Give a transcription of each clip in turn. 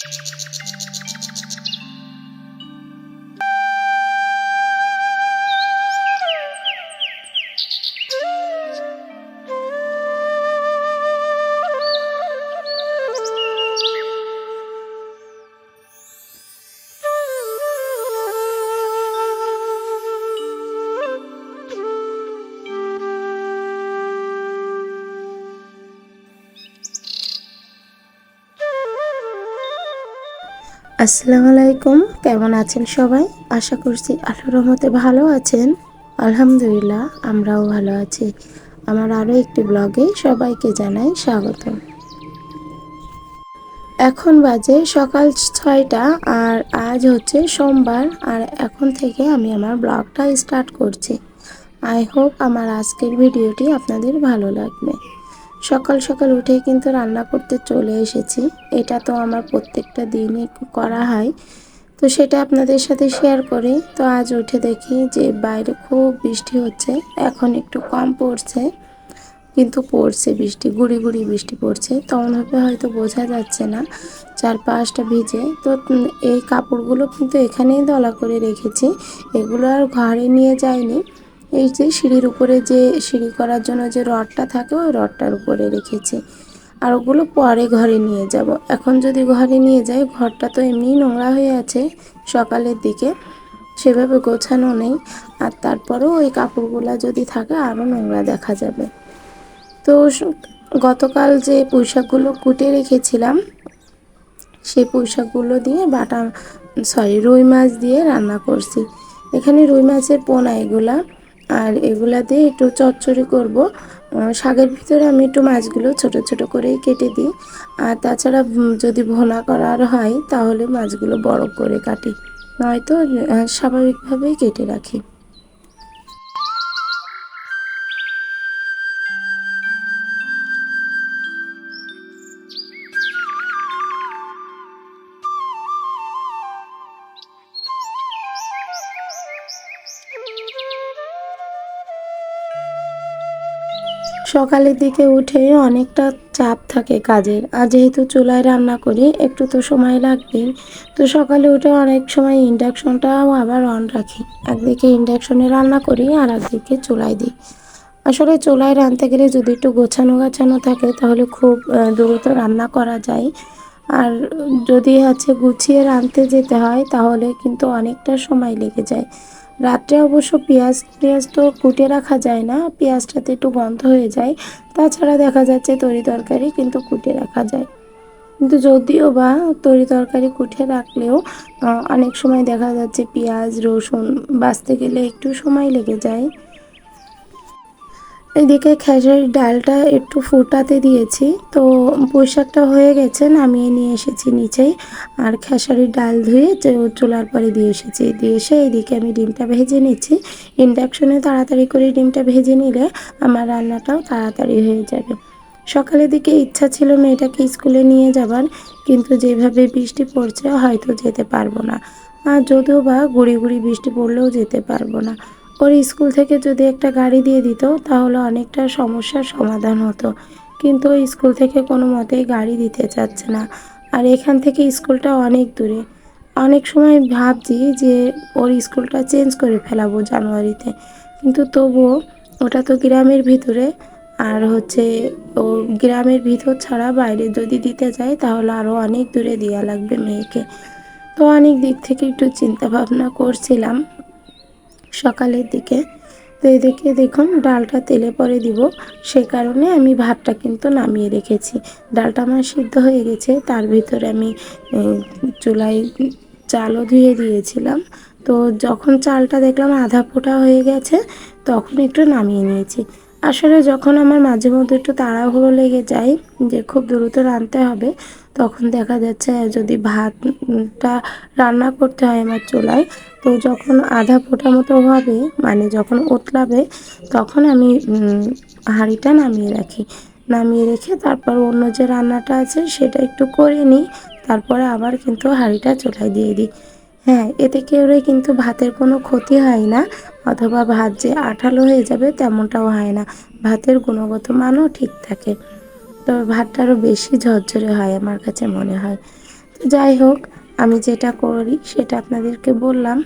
えっ? আসসালামু আলাইকুম। কেমন আছেন সবাই? আশা করছি আল্লাহর রহমতে ভালো আছেন। আলহামদুলিল্লাহ, আমরাও ভালো আছি। আমার আরও একটি ব্লগে সবাইকে জানাই স্বাগত এখন বাজে সকাল ছয়টা আর আজ হচ্ছে সোমবার আর এখন থেকে আমি আমার ব্লগটা স্টার্ট করছি। আই হোপ আমার আজকের ভিডিওটি আপনাদের ভালো লাগবে। সকাল সকাল উঠে কিন্তু রান্না করতে চলে এসেছি। এটা তো আমার প্রত্যেকটা দিনই করা হয়। তো সেটা আপনাদের সাথে শেয়ার করি। তো আজ উঠে দেখি যে বাইরে খুব বৃষ্টি হচ্ছে। এখন একটু কম পড়ছে, কিন্তু পড়ছে বৃষ্টি, গুড়ি গুড়ি বৃষ্টি পড়ছে। তেমনভাবে হয়তো বোঝা যাচ্ছে না চারপাশটা ভিজে। তো এই কাপড়গুলো কিন্তু এখানেই দলা করে রেখেছি। এগুলো আর ঘরে নিয়ে যায়নি এই যে সিঁড়ির উপরে যে সিঁড়ি করার জন্য যে রডটা থাকে, ওই রডটার উপরে রেখেছি। আর ওগুলো পরে ঘরে নিয়ে যাব। এখন যদি ঘরে নিয়ে যাই, ঘরটা তো এমনি নোংরা হয়ে আছে সকালের দিকে, সেভাবে গোছানো নেই। আর তারপরেও ওই কাপড়গুলো যদি থাকে, আরও নোংরা দেখা যাবে। তো গতকাল যে পুঁইশাকগুলো কুটে রেখেছিলাম, সেই পুঁইশাকগুলো দিয়ে বাটা সরি রুই মাছ দিয়ে রান্না করছি। এখানে রুই মাছের পোনা এগুলা। আর এগুলা দিয়ে একটু চচ্চড়ি করব। শাকের ভিতরে আমি একটু মাছগুলো ছোট ছোট করে কেটে দিই। আর তাছাড়া যদি ভোনা করার হয়, তাহলে মাছগুলো বড় করে কাটি। নয়তো স্বাভাবিকভাবেই কেটে রাখি। সকালের দিকে উঠে অনেকটা চাপ থাকে কাজের। আর যেহেতু চুলায় রান্না করি, একটু তো সময় লাগবে। তো সকালে উঠে অনেক সময় ইন্ডাকশনটাও আবার অন রাখি। একদিকে ইন্ডাকশনে রান্না করি, আর একদিকে চুলায় দিই। আসলে চুলায় রাঁধতে গেলে যদি একটু গোছানো গাছানো থাকে, তাহলে খুব দ্রুত রান্না করা যায়। আর যদি হচ্ছে গুছিয়ে রাঁধতে যেতে হয়, তাহলে কিন্তু অনেকটা সময় লেগে যায়। রাত্রে অবশ্য পেঁয়াজ পেঁয়াজ তো কুটে রাখা যায় না, পেঁয়াজটাতে একটু গন্ধ হয়ে যায়। তাছাড়া দেখা যাচ্ছে তরি তরকারি কিন্তু কুটে রাখা যায়। কিন্তু যদিও বা তরি তরকারি কুটে রাখলেও অনেক সময় দেখা যাচ্ছে পেঁয়াজ, রসুন বাঁচতে গেলে একটু সময় লেগে যায়। এদিকে খেসারির ডালটা একটু ফুটাতে দিয়েছি। তো পোশাকটা হয়ে গেছে, নামিয়ে নিয়ে এসেছি নিচেই। আর খেসারির ডাল ধুয়ে চুলার পরে দিয়ে এসেছি। দিয়ে এসে এদিকে আমি ডিমটা ভেজে নিচ্ছি। ইন্ডাকশনে তাড়াতাড়ি করে ডিমটা ভেজে নিলে আমার রান্নাটাও তাড়াতাড়ি হয়ে যাবে। সকালের দিকে ইচ্ছা ছিল মেয়েটাকে স্কুলে নিয়ে যাবার, কিন্তু যেভাবে বৃষ্টি পড়ছে হয়তো যেতে পারব না। আর যদিও বা গুড়ি গুড়ি বৃষ্টি পড়লেও যেতে পারব না। ওর স্কুল থেকে যদি একটা গাড়ি দিয়ে দিত, তাহলে অনেকটা সমস্যার সমাধান হতো। কিন্তু ওই স্কুল থেকে কোনো মতেই গাড়ি দিতে চাচ্ছে না। আর এখান থেকে স্কুলটা অনেক দূরে। অনেক সময় ভাবছি যে ওর স্কুলটা চেঞ্জ করে ফেলাবো জানুয়ারিতে। কিন্তু তবুও ওটা তো গ্রামের ভিতরে। আর হচ্ছে ও গ্রামের ভিতর ছাড়া বাইরে যদি দিতে যায়, তাহলে আরও অনেক দূরে দেওয়া লাগবে মেয়েকে। তো অনেক দিক থেকে একটু চিন্তা ভাবনা করছিলাম। সকালের দিকে। তো এদিকে দেখুন, ডালটা তেলে পরে দিব। সে কারণে আমি ভাতটা কিন্তু নামিয়ে রেখেছি। ডালটা আমার সিদ্ধ হয়ে গেছে, তার ভিতরে আমি চুলায় চালও ধুয়ে দিয়েছিলাম। তো যখন চালটা দেখলাম আধা ফোটা হয়ে গেছে, তখন একটু নামিয়ে নিয়েছি। আসলে যখন আমার মাঝে মধ্যে একটু তাড়াহুড়ো লেগে যায়, যে খুব দ্রুত রাঁধতে হবে তখন দেখা যাচ্ছে যদি ভাতটা রান্না করতে হয় আমার চুলায়, তো যখন আধা ফোটা মতো হবে মানে যখন ওতলাবে তখন আমি হাঁড়িটা নামিয়ে রাখি। নামিয়ে রেখে তারপর অন্য যে রান্নাটা আছে সেটা একটু করে নিই, তারপরে আবার কিন্তু হাঁড়িটা চুলায় দিয়ে দিই। হ্যাঁ এতে কেউরে কিন্তু ভাতের কোনো ক্ষতি হয় না, অথবা ভাত যে আঠালো হয়ে যাবে তেমনটাও হয় না। ভাতের গুণগত মানও ঠিক থাকে। তবে ভাতটা আরও বেশি ঝরঝরে হয় আমার কাছে মনে হয়। তো যাই হোক, আমি যেটা করি সেটা আপনাদেরকে বললাম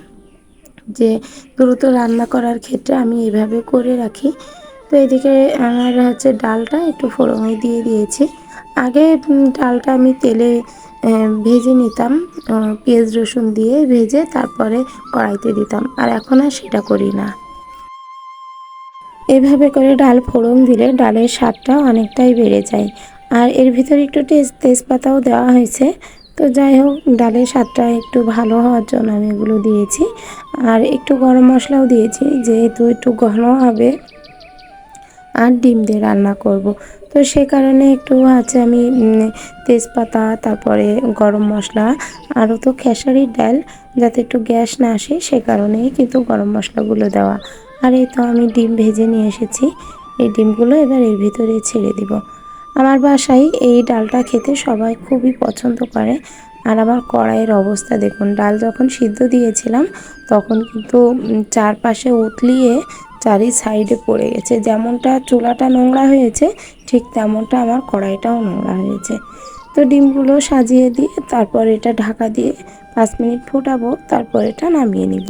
যে দ্রুত রান্না করার ক্ষেত্রে আমি এভাবে করে রাখি। তো এদিকে আমার হচ্ছে ডালটা একটু ফোড়নে দিয়ে দিয়েছি। আগে ডালটা আমি তেলে ভেজে নিতাম পেঁয়াজ রসুন দিয়ে ভেজে তারপরে কড়াইতে দিতাম। আর এখন আর সেটা করি না। এভাবে করে ডাল ফোড়ন দিলে ডালের স্বাদটা অনেকটাই বেড়ে যায়। আর এর ভিতরে একটু তেজপাতাও দেওয়া হয়েছে। তো যাই হোক, ডালের স্বাদটা একটু ভালো হওয়ার জন্য আমি এগুলো দিয়েছি। আর একটু গরম মশলাও দিয়েছি, যেহেতু একটু ঘন হবে। আর ডিম দিয়ে রান্না করব। তো সে কারণে একটু আছে আমি তেজপাতা, তারপরে গরম মশলা আরও তো খেসারির ডাল, যাতে একটু গ্যাস না আসে, সে কারণেই কিন্তু গরম মশলাগুলো দেওয়া। আর এই তো আমি ডিম ভেজে নিয়ে এসেছি। এই ডিমগুলো এবার এর ভিতরে ছেড়ে দিব। আমার বাসায় এই ডালটা খেতে সবাই খুবই পছন্দ করে। আর আমার কড়াইয়ের অবস্থা দেখুন, ডাল যখন সিদ্ধ দিয়েছিলাম, তখন কিন্তু চারপাশে উতলিয়ে চারি সাইডে পড়ে গেছে। যেমনটা চুলাটা নোংরা হয়েছে, ঠিক তেমনটা আমার কড়াইটাও নোংরা হয়েছে। তো ডিমগুলো সাজিয়ে দিয়ে, তারপর এটা ঢাকা দিয়ে পাঁচ মিনিট ফোটাবো, তারপর এটা নামিয়ে নিব।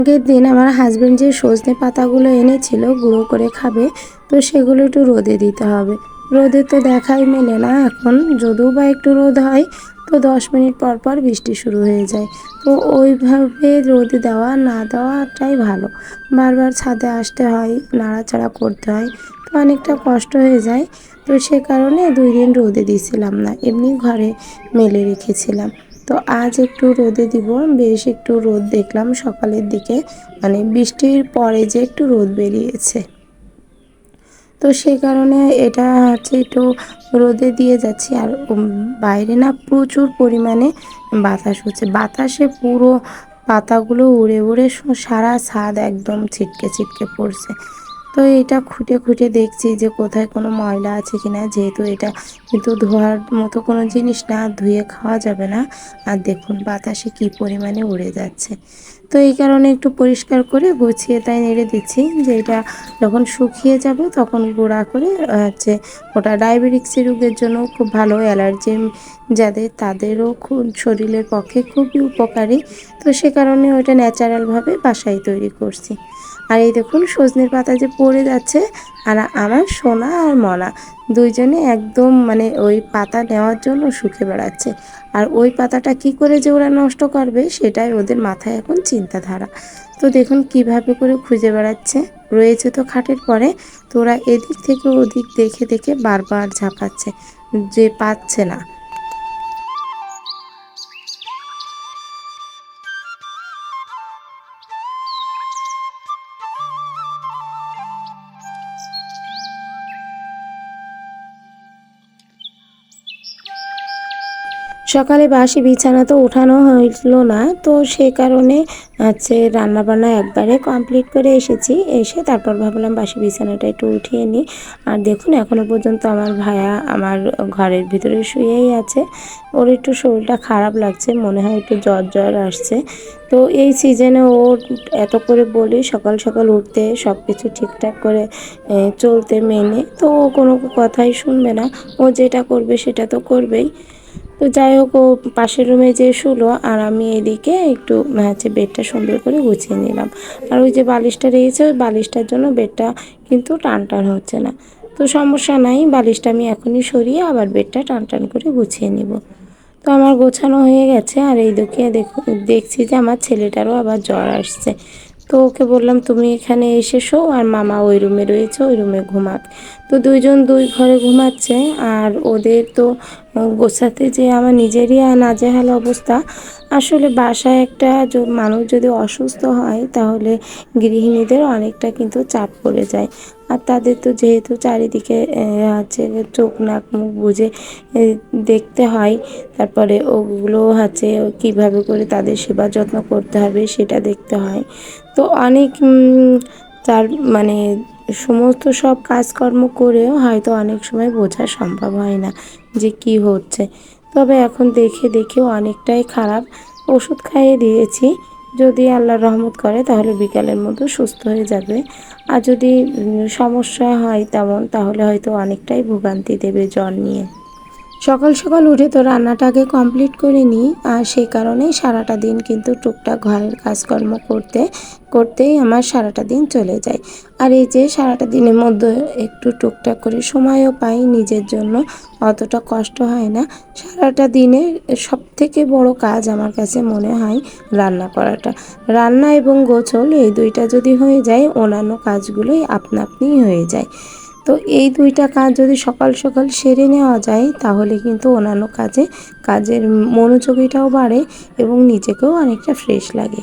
আগের দিন আমার হাজব্যান্ড যে সজনে পাতাগুলো এনেছিল, গুঁড়ো করে খাবে, তো সেগুলো একটু রোদে দিতে হবে। রোদে তো দেখাই মেলে না এখন, যদিও বা একটু রোদ হয়, তো দশ মিনিট পর পর বৃষ্টি শুরু হয়ে যায়। তো ওইভাবে রোদে দেওয়া, না দেওয়াটাই ভালো। বারবার ছাদে আসতে হয়, নাড়াচাড়া করতে হয়, তো অনেকটা কষ্ট হয়ে যায়। তো সে কারণে দুই দিন রোদে দিছিলাম না, এমনি ঘরে মেলে রেখেছিলাম। তো আজ একটু রোদে দিব। বেশ একটু রোদ দেখলাম সকালের দিকে। মানে বৃষ্টির পরে যে একটু রোদ বেরিয়েছে। তো সেই কারণে এটা হচ্ছে একটু রোদে দিয়ে যাচ্ছি। আর বাইরে না প্রচুর পরিমাণে বাতাস হচ্ছে। বাতাসে পুরো পাতাগুলো উড়ে উড়ে সারা ছাদ একদম ছিটকে ছিটকে পড়ছে। তো এটা খুঁটে খুঁটে দেখছি যে কোথায় কোনো ময়লা আছে কিনা, যেহেতু এটা কিন্তু ধোয়ার মতো কোনো জিনিস না, ধুয়ে খাওয়া যাবে না। আর দেখুন বাতাসে কি পরিমাণে উড়ে যাচ্ছে। তো এই কারণে একটু পরিষ্কার করে গুছিয়ে তাই নেড়ে দিচ্ছি যে এটা যখন শুকিয়ে যাবে তখন গুঁড়া করে হচ্ছে ওটা ডায়াবেটিক্স রোগের জন্য খুব ভালো অ্যালার্জি যাদের, তাদেরও খুব, শরীরের পক্ষে খুবই উপকারী। তো সে কারণে ওইটা ন্যাচারালভাবে বাসায় তৈরি করছি। আর এই দেখুন, সজনের পাতা যে পড়ে যাচ্ছে, আর আমার সোনা আর মনা দুইজনে একদম মানে ওই পাতা নেওয়ার জন্য শুকে বেড়াচ্ছে। আর ওই পাতাটা কি করে যে ওরা নষ্ট করবে, সেটাই ওদের মাথায় এখন চিন্তাধারা। তো দেখুন, কীভাবে করে খুঁজে বেড়াচ্ছে। রয়েছে তো খাটের পরে, তো ওরা এদিক থেকে ওদিক দেখে দেখে বারবার ঝাঁপাচ্ছে, যে পাচ্ছে না। সকালে বাসি বিছানা তো উঠানো হইল না, তো সে কারণে হচ্ছে রান্নাবান্না একবারে কমপ্লিট করে এসেছি। এসে তারপর ভাবলাম বাসি বিছানাটা একটু উঠিয়ে নিই। আর দেখুন এখনও পর্যন্ত আমার ভাইয়া আমার ঘরের ভিতরে শুয়েই আছে। ওর একটু শরীরটা খারাপ লাগছে, মনে হয় একটু জ্বর জ্বর আসছে। তো এই সিজনে ও এত করে বলি, সকাল সকাল উঠতে সব কিছু ঠিকঠাক করে চলতে মেনে, তো ও কোনো কথাই শুনবে না। ও যেটা করবে সেটা তো করবেই। তো যাই হোক, ও পাশের রুমে যে শুলো আর আমি এদিকে একটু, হচ্ছে বেডটা সুন্দর করে গুছিয়ে নিলাম। আর ওই যে বালিশটা রয়েছে, ওই বালিশটার জন্য বেডটা কিন্তু টান টান হচ্ছে না। তো সমস্যা নাই, বালিশটা আমি এখনই সরিয়ে আবার বেডটা টান টান করে গুছিয়ে নিব। তো আমার গোছানো হয়ে গেছে আর এই দেখে, দেখছি যে আমার ছেলেটারও আবার জ্বর আসছে। তো ওকে বললাম, তুমি এখানে এসে শো আর মামা ওই রুমে রয়েছে, ওই রুমে ঘুমাক। তো দুইজন দুই ঘরে ঘুমাচ্ছে আর ওদের তো গোছাতে যে আমার নিজেরই নাজেহাল অবস্থা। আসলে বাসায় একটা মানুষ যদি অসুস্থ হয় তাহলে গৃহিণীদের অনেকটা কিন্তু চাপ পড়ে যায়। আর তাদের তো যেহেতু চারিদিকে হচ্ছে চোখ নাক মুখ বুঝে দেখতে হয়। তারপরে ওগুলো হচ্ছে কীভাবে করে তাদের সেবা যত্ন করতে হবে সেটা দেখতে হয়। তো অনেক তার মানে সমস্ত সব কাজকর্ম করেও হয়তো অনেক সময় বোঝা সম্ভব হয় না যে কি হচ্ছে। তবে এখন দেখে দেখেও অনেকটাই খারাপ ওষুধ খাইয়ে দিয়েছি। যদি আল্লাহর রহমত করে তাহলে বিকালের মতো সুস্থ হয়ে যাবে। আর যদি সমস্যা হয় তেমন, তাহলে হয়তো অনেকটাই ভোগান্তি দেবে জ্বর নিয়ে। সকাল সকাল উঠে তো রান্নাটাকে কমপ্লিট করে নিই, আর সেই কারণেই সারাটা দিন কিন্তু টুকটাক ঘরের কাজকর্ম করতে, করতেই আমার সারাটা দিন চলে যায়। আর এই যে সারাটা দিনের মধ্যে একটু টুকটাক করে সময়ও পাই নিজের জন্য, অতটা কষ্ট হয় না। সারাটা দিনে সব থেকে বড় কাজ আমার কাছে মনে হয় রান্না করাটা। রান্না এবং গোছল এই দুইটা যদি হয়ে যায়, অন্যান্য কাজগুলোই আপনা আপনিই হয়ে যায়। তো এই দুইটা কাজ যদি সকাল সকাল সেরে নেওয়া যায়, তাহলে কিন্তু অন্যান্য কাজে, কাজের মনোযোগীটাও বাড়ে এবং নিজেকেও অনেকটা ফ্রেশ লাগে।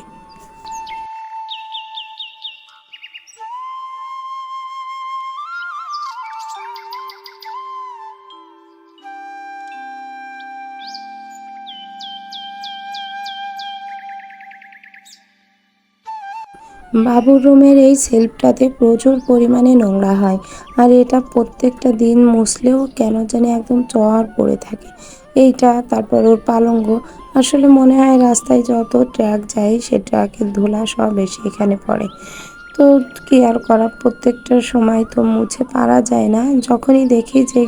বাবুর রুমের এই সেলফটাতে প্রচুর পরিমাণে নোংরা হয়। আর এটা প্রত্যেকটা দিন মুছলেও কেন জানি একদম চর পড়ে থাকে। এইটা, তারপর ওর পালঙ্গ। আসলে মনে হয় রাস্তায় যত ট্র্যাক যায়, সে ট্র্যাকের ধুলা সব বেশি এখানে পড়ে। তো কি আর করা প্রত্যেকটা সময় তো মুছে পারা যায় না। যখনই দেখি যে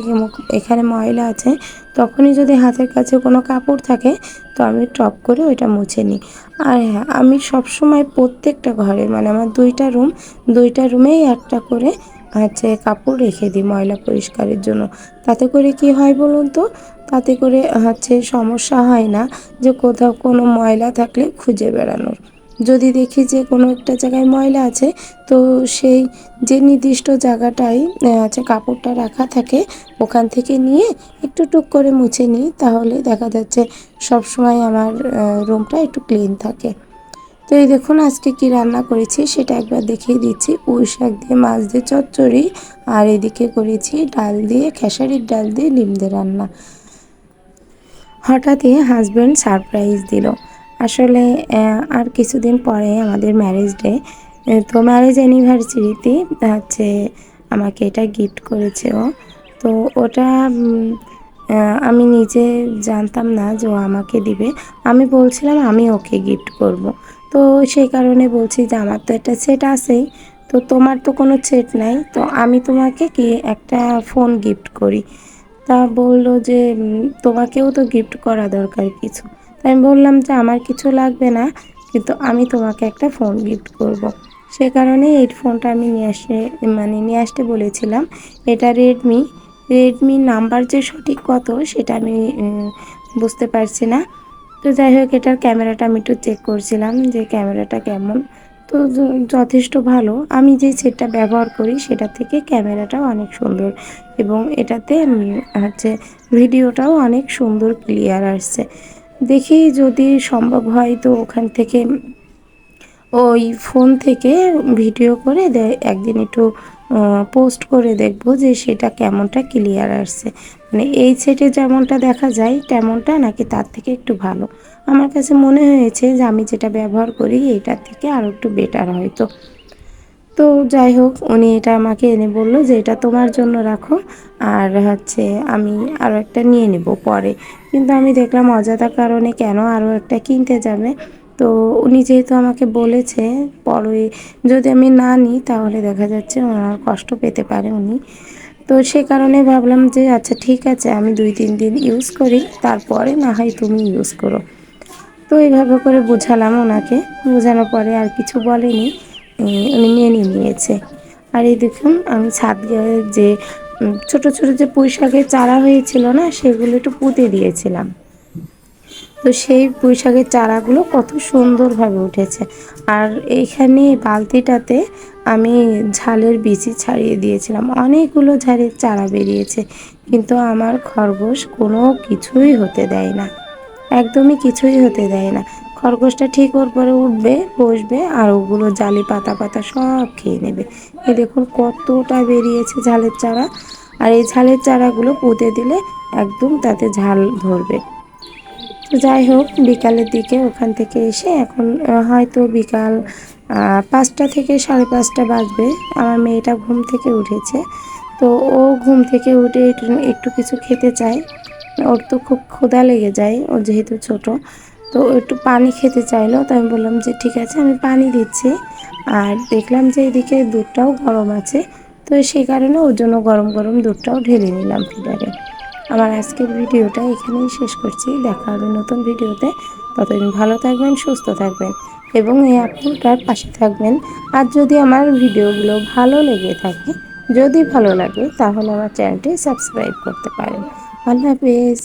এখানে ময়লা আছে, তখনই যদি হাতের কাছে কোনো কাপড় থাকে, তো আমি টপ করে ওইটা মুছে নিই। আর হ্যাঁ আমি সবসময় প্রত্যেকটা ঘরে মানে আমার দুইটা রুম, দুইটা রুমেই একটা করে হচ্ছে কাপড় রেখে দিই ময়লা পরিষ্কারের জন্য। তাতে করে কি হয় বলুন তো? তাতে করে হচ্ছে সমস্যা হয় না যে কোথাও কোনো ময়লা থাকলে খুঁজে বেড়ানোর। যদি দেখি যে কোনো একটা জায়গায় ময়লা আছে, তো সেই যে নির্দিষ্ট জায়গাটায় আছে কাপড়টা রাখা থাকে, ওখান থেকে নিয়ে একটু টুক করে মুছে নিই, তাহলে দেখা যাচ্ছে সব সময় আমার রুমটা একটু ক্লিন থাকে। তো এই দেখুন আজকে কি রান্না করেছি, সেটা একবার দেখিয়ে দিচ্ছি। পুঁই শাক দিয়ে, মাছ দিয়ে, চচ্চড়ি, আর এদিকে করেছি ডাল দিয়ে, খেসারির ডাল দিয়ে, ডিম দিয়ে রান্না। হঠাৎই হাজব্যান্ড সারপ্রাইজ দিল। আসলে আর কিছুদিন পরে আমাদের ম্যারেজ ডে তো ম্যারেজ অ্যানিভার্সারিতে হচ্ছে আমাকে এটা গিফট করেছে ও। তো ওটা আমি নিজে জানতাম না যে ও আমাকে দিবে। আমি বলছিলাম, আমি ওকে গিফট করব। তো সেই কারণে বলছি যে, আমার তো একটা সেট আছেই। তো তোমার তো কোনো সেট নাই। তো আমি তোমাকে কি একটা ফোন গিফট করি? তা বলল যে তোমাকেও তো গিফট করা দরকার কিছু। তাই আমি বললাম যে আমার কিছু লাগবে না, কিন্তু আমি তোমাকে একটা ফোন গিফট করব। সে কারণে এই ফোনটা আমি নিয়ে আসে মানে নিয়ে আসতে বলেছিলাম। এটা রেডমি রেডমি নাম্বার যে সঠিক কত সেটা আমি বুঝতে পারছি না। তো যাই হোক, এটার ক্যামেরাটা আমি একটু চেক করছিলাম যে ক্যামেরাটা কেমন। তো যথেষ্ট ভালো। আমি যে সেটটা ব্যবহার করি সেটা থেকে ক্যামেরাটাও অনেক সুন্দর। এবং এটাতে হচ্ছে ভিডিওটাও অনেক সুন্দর ক্লিয়ার আসছে। দেখি যদি সম্ভব হয় তো ওখান থেকে ওই ফোন থেকে ভিডিও করে দেয় একদিন একটু পোস্ট করে দেখব যে সেটা কেমনটা ক্লিয়ার আসছে। মানে এই সেটে যেমনটা দেখা যায় তেমনটা নাকি তার থেকে একটু ভালো। আমার কাছে মনে হয়েছে যে আমি যেটা ব্যবহার করি এইটার থেকে আরও একটু বেটার হয়তো। তো যাই হোক, উনি এটা আমাকে এনে বলল যে এটা তোমার জন্য রাখো, আর হচ্ছে আমি আরও একটা নিয়ে নেব পরে। কিন্তু আমি দেখলাম অযথা কারণে কেন আরও একটা কিনতে যাবে। তো উনি যেহেতু আমাকে বলেছে পরে যদি আমি না নিই তাহলে দেখা যাচ্ছে ওনার কষ্ট পেতে পারে উনি। তো সে কারণে ভাবলাম যে আচ্ছা ঠিক আছে, আমি দুই তিন দিন ইউজ করি, তারপরে না হয় তুমি ইউজ করো। তো এইভাবে করে বোঝালাম ওনাকে। বোঝানোর পরে আর কিছু বলেনি উনি মেনে নিয়েছে। আর এই দেখুন, আমি ছাদ যে ছোট ছোট যে পুঁইশাকের চারা হয়েছিল না, সেগুলো একটু পুঁতে দিয়েছিলাম। তো সেই পুঁইশাকের চারাগুলো কত সুন্দরভাবে উঠেছে। আর এইখানে বালতিটাতে আমি ঝালের বিচি ছাড়িয়ে দিয়েছিলাম। অনেকগুলো ঝালের চারা বেরিয়েছে, কিন্তু আমার খরগোশ কোনো কিছুই হতে দেয় না। একদমই কিছুই হতে দেয় না। খরগোশটা ঠিক ওর পরে উঠবে, বসবে আর ওগুলো জালি, পাতা পাতা সব খেয়ে নেবে। এই দেখুন কতটা বেরিয়েছে ঝালের চারা। আর এই ঝালের চারাগুলো পুঁতে দিলে একদম তাতে ঝাল ধরবে। তো যাই হোক, বিকালের দিকে ওখান থেকে এসে এখন হয়তো বিকাল পাঁচটা থেকে সাড়ে পাঁচটা বাজবে। আমার মেয়েটা ঘুম থেকে উঠেছে। তো ও ঘুম থেকে উঠে একটু কিছু খেতে চায়। ওর তো খুব ক্ষুধা লেগে যায়, ও যেহেতু ছোট। তো একটু পানি খেতে চাইলো, তো আমি বললাম যে ঠিক আছে, আমি পানি দিচ্ছি। আর দেখলাম যে এদিকে দুধটাও গরম আছে, তো সেই কারণে ওর জন্য গরম গরম দুধটাও ঢেলে নিলাম ফিডারে। আমার আজকের ভিডিওটা এখানেই শেষ করছি। দেখা হবে নতুন ভিডিওতে। ততদিন ভালো থাকবেন, সুস্থ থাকবেন এবং এই আপুটার পাশে থাকবেন। আর যদি আমার ভিডিওগুলো ভালো লেগে থাকে, যদি ভালো লাগে, তাহলে আমার চ্যানেলটি সাবস্ক্রাইব করতে পারেন। আল্লাহ হাফেজ।